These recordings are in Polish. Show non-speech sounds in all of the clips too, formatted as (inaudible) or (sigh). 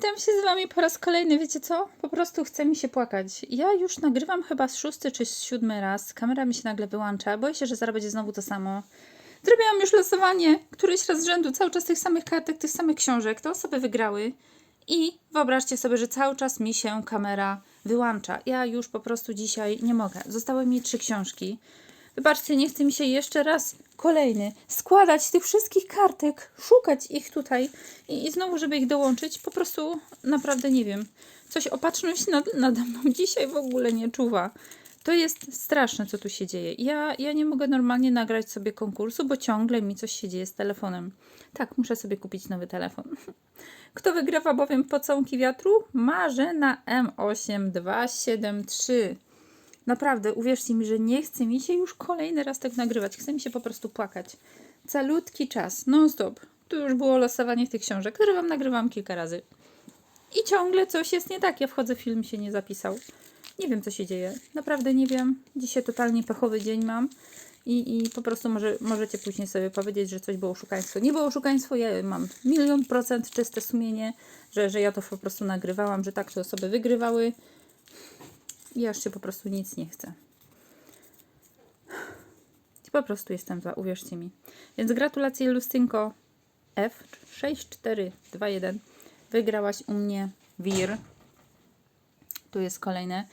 Witam się z Wami po raz kolejny. Wiecie co? Po prostu chce mi się płakać. Ja już nagrywam chyba z szósty czy z siódmy raz. Kamera mi się nagle wyłącza. Boję się, że zaraz będzie znowu to samo. Zrobiłam już losowanie, któryś raz z rzędu, cały czas tych samych kartek, tych samych książek. Te osoby wygrały. I wyobraźcie sobie, że cały czas mi się kamera wyłącza. Ja już po prostu dzisiaj nie mogę. Zostały mi trzy książki. Wybaczcie, nie chce mi się jeszcze raz kolejny składać tych wszystkich kartek, szukać ich tutaj i, i znowu, żeby ich dołączyć. Po prostu naprawdę nie wiem. Coś opatrzność nad, nade mną (laughs) dzisiaj w ogóle nie czuwa. To jest straszne, co tu się dzieje. Ja, ja nie mogę normalnie nagrać sobie konkursu, bo ciągle mi coś się dzieje z telefonem. Tak, muszę sobie kupić nowy telefon. (laughs) Kto wygrywa bowiem pocałunki wiatru? Marzena M8273. Naprawdę, uwierzcie mi, że nie chce mi się już kolejny raz tak nagrywać. Chce mi się po prostu płakać. Calutki czas, non stop. Tu już było losowanie tych książek, które wam nagrywam kilka razy. I ciągle coś jest nie tak. Ja wchodzę, film się nie zapisał. Nie wiem, co się dzieje. Naprawdę nie wiem. Dzisiaj totalnie pechowy dzień mam. I, i po prostu może, możecie później sobie powiedzieć, że coś było oszukaństwo. Nie było oszukaństwo, ja mam milion procent czyste sumienie, że, że ja to po prostu nagrywałam, że tak te osoby wygrywały. Ja już się po prostu nic nie chcę. Po prostu jestem zła, uwierzcie mi. Więc gratulacje Lustynko F6421. Wygrałaś u mnie wir. Tu jest kolejne.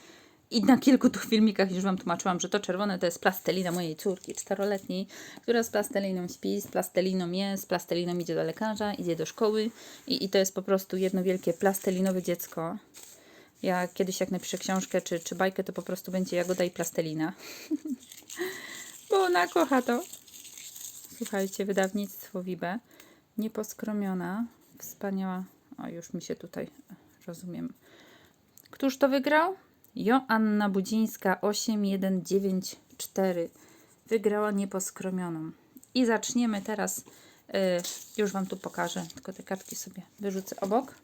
I na kilku tu filmikach już Wam tłumaczyłam, że to czerwone to jest plastelina mojej córki czteroletniej, która z plasteliną śpi, z plasteliną je, z plasteliną idzie do lekarza, idzie do szkoły i, i to jest po prostu jedno wielkie plastelinowe dziecko. Ja kiedyś jak napiszę książkę czy, czy bajkę, to po prostu będzie Jagoda i Plastelina. (laughs) Bo ona kocha to. Słuchajcie, wydawnictwo Wibe. Nieposkromiona. Wspaniała. O, już mi się tutaj rozumiem. Któż to wygrał? Joanna Budzińska 8194. Wygrała nieposkromioną. I zaczniemy teraz. y, już Wam tu pokażę, tylko te kartki sobie wyrzucę obok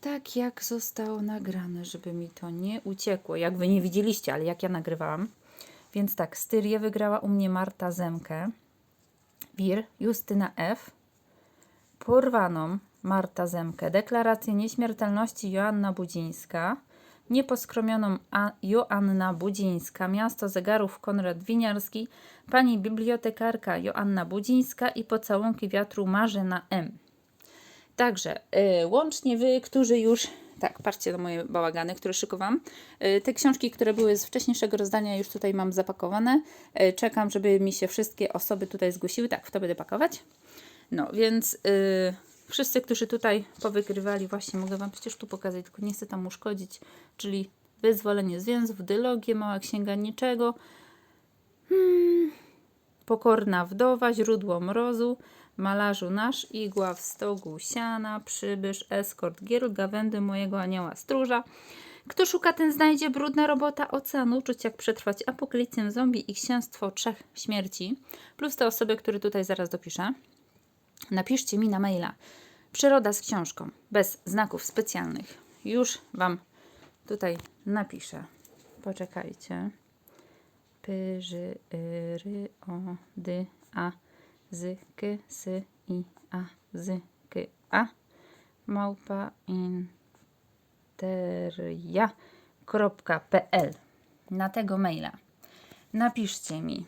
tak jak zostało nagrane, żeby mi to nie uciekło. Jak wy nie widzieliście, ale jak ja nagrywałam. Więc tak, Styrię wygrała u mnie Marta Zemkę. Wir Justyna F. Porwaną Marta Zemkę. Deklarację nieśmiertelności Joanna Budzińska. Nieposkromioną A- Joanna Budzińska. Miasto zegarów Konrad Winiarski. Pani bibliotekarka Joanna Budzińska i pocałunki wiatru Marzena M. Także y, łącznie wy, którzy już. Tak, patrzcie na moje bałagany, które szykowałam. Y, te książki, które były z wcześniejszego rozdania, już tutaj mam zapakowane. Y, czekam, żeby mi się wszystkie osoby tutaj zgłosiły. Tak, w to będę pakować. No, więc y, wszyscy, którzy tutaj powygrywali, właśnie mogę Wam przecież tu pokazać, tylko nie chcę tam uszkodzić. Czyli wyzwolenie z więzów, dylogię, mała księga niczego. Pokorna wdowa, źródło mrozu, malarzu nasz, igła w stogu siana, przybysz, eskort, gier, gawędy mojego anioła stróża. Kto szuka, ten znajdzie brudna robota oceanu, uczuć jak przetrwać apokalipsę zombie i księstwo trzech śmierci, plus te osoby, które tutaj zaraz dopiszę. Napiszcie mi na maila przyroda z książką, bez znaków specjalnych. Już Wam tutaj napiszę. Poczekajcie. P, Ż, Y, Ry, O, D, A, Z, K, S, I, A, Z, K, A. Małpa interia.pl Na tego maila. Napiszcie mi.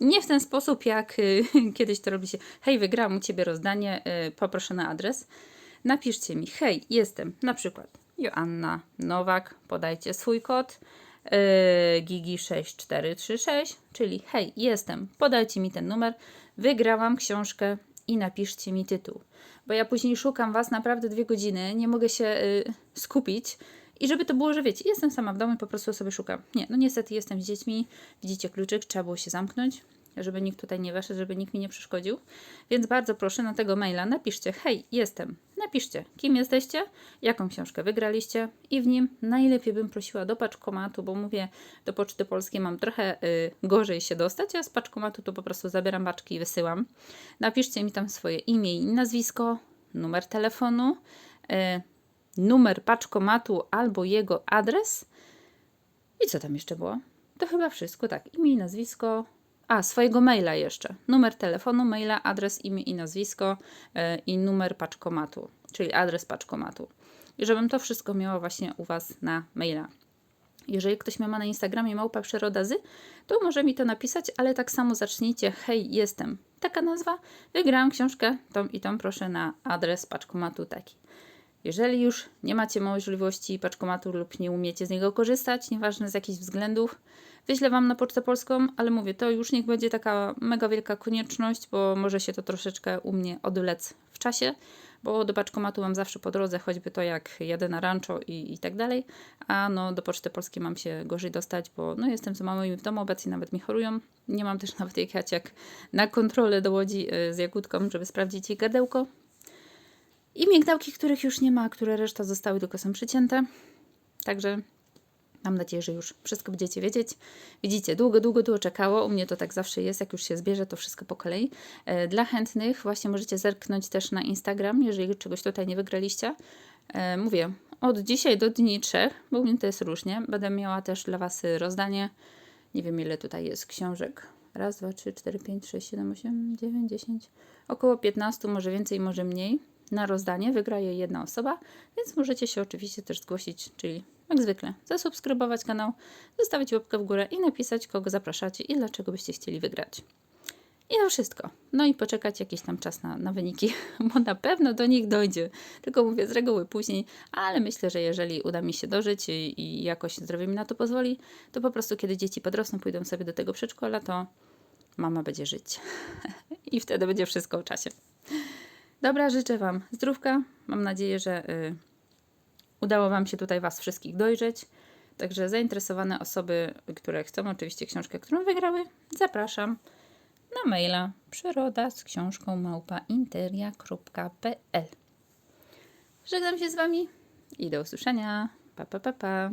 Nie w ten sposób, jak y, (laughs) kiedyś to robicie. Hej, wygrałam u Ciebie rozdanie, y, poproszę na adres. Napiszcie mi, hej, jestem na przykład Joanna Nowak, podajcie swój kod yy, Gigi6436, czyli hej, jestem, podajcie mi ten numer, wygrałam książkę i napiszcie mi tytuł. Bo ja później szukam Was naprawdę dwie godziny, nie mogę się y, skupić. I żeby to było, że wiecie, jestem sama w domu i po prostu sobie szukam. Nie, no niestety jestem z dziećmi, widzicie kluczyk, trzeba było się zamknąć, żeby nikt tutaj nie weszł, żeby nikt mi nie przeszkodził. Więc bardzo proszę na tego maila napiszcie, hej, jestem. Napiszcie, kim jesteście, jaką książkę wygraliście i w nim najlepiej bym prosiła do paczkomatu, bo mówię, do Poczty Polskiej mam trochę y, gorzej się dostać, a z paczkomatu to po prostu zabieram paczki i wysyłam. Napiszcie mi tam swoje imię i nazwisko, numer telefonu, y, numer paczkomatu albo jego adres. I co tam jeszcze było? To chyba wszystko, tak. Imię i nazwisko. A, swojego maila jeszcze. Numer telefonu, maila, adres, imię i nazwisko yy, i numer paczkomatu. czyli adres paczkomatu. I żebym to wszystko miała właśnie u Was na maila. Jeżeli ktoś mnie ma na Instagramie małpa przyroda zy, to może mi to napisać, ale tak samo zacznijcie, hej, jestem. Taka nazwa, wygrałam książkę, tą i tą proszę na adres paczkomatu taki. Jeżeli już nie macie możliwości paczkomatu lub nie umiecie z niego korzystać, nieważne z jakichś względów, wyślę Wam na Pocztę Polską, ale mówię, to już niech będzie taka mega wielka konieczność, bo może się to troszeczkę u mnie odlec w czasie, bo do paczkomatu mam zawsze po drodze, choćby to jak jadę na rancho i, i tak dalej, a no do Poczty Polskiej mam się gorzej dostać, bo no jestem z mamą w domu, obecnie nawet mi chorują. Nie mam też nawet jak na kontrolę do Łodzi y, z Jagódką, żeby sprawdzić jej gadełko. I migdałki, których już nie ma, które reszta zostały, tylko są przycięte. Także mam nadzieję, że już wszystko będziecie wiedzieć. Widzicie, długo, długo to czekało. U mnie to tak zawsze jest, jak już się zbierze, to wszystko po kolei. E, Dla chętnych właśnie możecie zerknąć też na Instagram, jeżeli czegoś tutaj nie wygraliście. E, Mówię, od dzisiaj do dni trzech, bo u mnie to jest różnie. Będę miała też dla Was rozdanie. Nie wiem, ile tutaj jest książek. Raz, dwa, trzy, cztery, pięć, sześć, siedem, osiem, dziewięć, dziesięć. Około 15, może więcej, może mniej. Na rozdanie wygra je jedna osoba, więc możecie się oczywiście też zgłosić, czyli jak zwykle zasubskrybować kanał, zostawić łapkę w górę i napisać, kogo zapraszacie i dlaczego byście chcieli wygrać. I to wszystko. No i poczekać jakiś tam czas na, na wyniki, (laughs) bo na pewno do nich dojdzie. Tylko mówię z reguły później, ale myślę, że jeżeli uda mi się dożyć i, i jakoś zdrowie mi na to pozwoli, to po prostu kiedy dzieci podrosną, pójdą sobie do tego przedszkola, to mama będzie żyć. (laughs) I wtedy będzie wszystko o czasie. Dobra, życzę Wam zdrówka. Mam nadzieję, że y, udało Wam się tutaj Was wszystkich dojrzeć. Także zainteresowane osoby, które chcą oczywiście książkę, którą wygrały, zapraszam na maila przyroda z książką małpa interia.pl Żegnam się z Wami i do usłyszenia. Pa, pa, pa, pa.